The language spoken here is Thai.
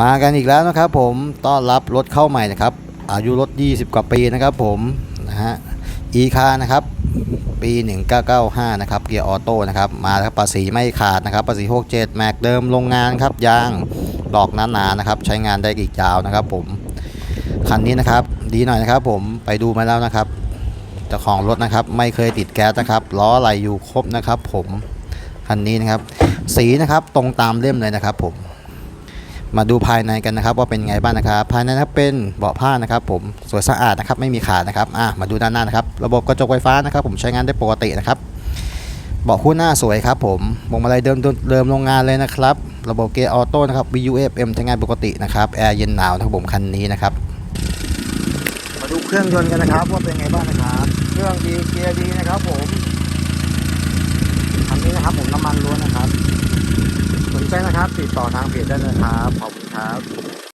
มากันอีกแล้วนะครับผมต้อนรับรถเข้าใหม่นะครับ อายุรถ 20 กว่าปีนะครับผมนะฮะอีคานะครับปี 1995 นะครับเกียร์ออโต้นะครับมาครับภาษีไม่ขาดนะครับภาษี67 แม็กเดิมโรงงานครับยางดอกหนาๆนะครับใช้งานได้อีกยาวนะครับผมคันนี้นะครับดีหน่อยนะครับผมไปดูมาแล้วนะครับเจ้าของรถนะครับไม่เคยติดแก๊สนะครับล้อไหลอยู่ครบนะครับผมคันนี้นะครับสีนะครับตรงตามเล่มเลยนะครับผม มาดูภายในกันนะครับ ว่าเป็นไงบ้างนะครับ ภายในนะครับเป็นเบาะผ้านะครับผมสวยสะอาดนะครับไม่มีขาดนะครับอะมาดูด้านหน้านะครับ ระบบกระจกไฟฟ้านะครับ ผมใช้งานได้ปกตินะครับเบาะคู่หน้าสวยครับผมพวงมาลัยเดิมเดิมโรงงานเลยนะครับ ระบบเกียร์ออโต้นะครับ VUFM ใช้งานปกตินะครับแอร์เย็นหนาวนะครับผมคันนี้นะครับมาดูเครื่องยนต์กันนะครับว่าเป็นไงบ้างนะครับ เครื่องดีเกียร์ดีนะครับผม แจ้นะครับ ติดต่อทางเพจได้นะครับ ขอบคุณครับ